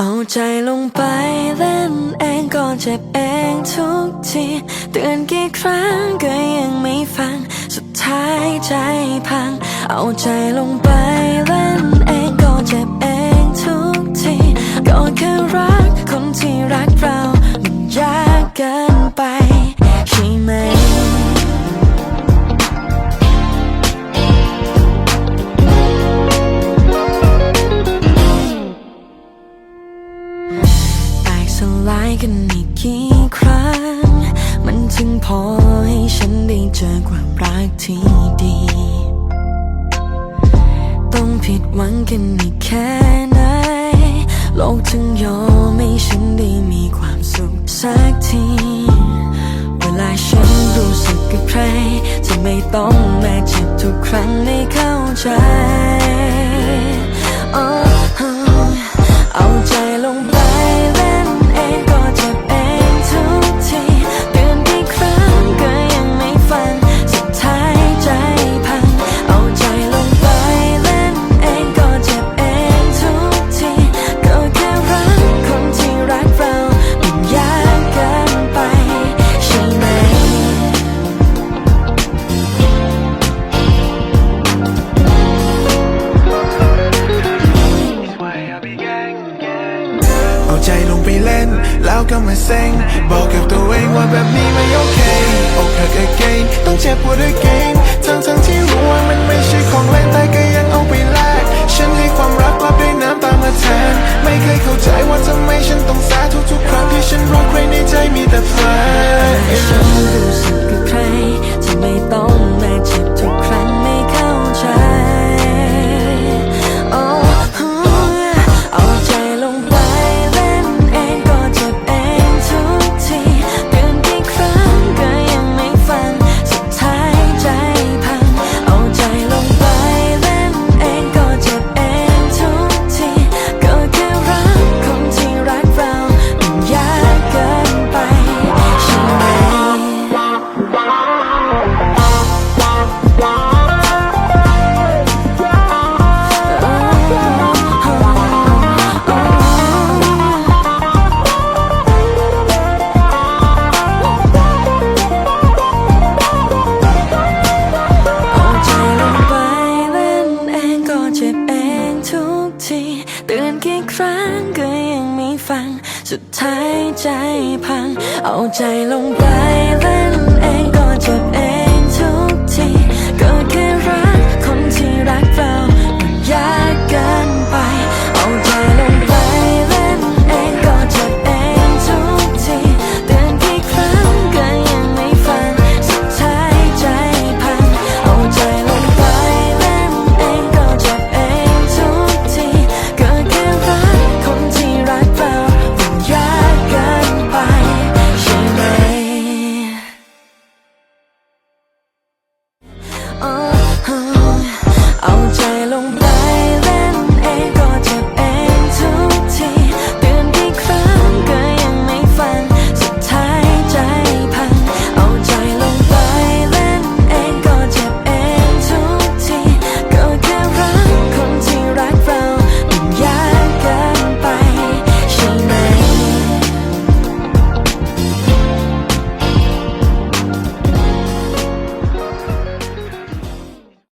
เอาใจลงไปเล่นเองก่อนเจ็บเองทุกทีเตือนกี่ครั้งก็ยังไม่ฟัง สุดท้ายใจพัง เอาใจลงไปเล่น กันอีกกี่ครั้ง มันถึงพอให้ฉันได้เจอความรักที่ดี ต้องผิดหวังกันอีกแค่ไหน โลกถึงยอมให้ฉันได้มีความสุขสักที เวลาฉันรู้สึกกับใคร จะไม่ต้องแมาเจ็บทุกครั้งไม่เข้าใจ Oh, แล้วก็มาเซ็งบอกกับตัวเองว่าแบบนี้ไม่โอเคอกหัก again ต้องเจ็บปวด again ทั้งทั้งที่รู้ว่ามันไม่ใช่ของเล่นแต่ก็ยังเอาไปแลกฉันให้ความ กี่ครั้งก็ยังไม่ฟัง สุดท้ายใจพัง เอาใจลงไปเล่นเองก็เจ็บเ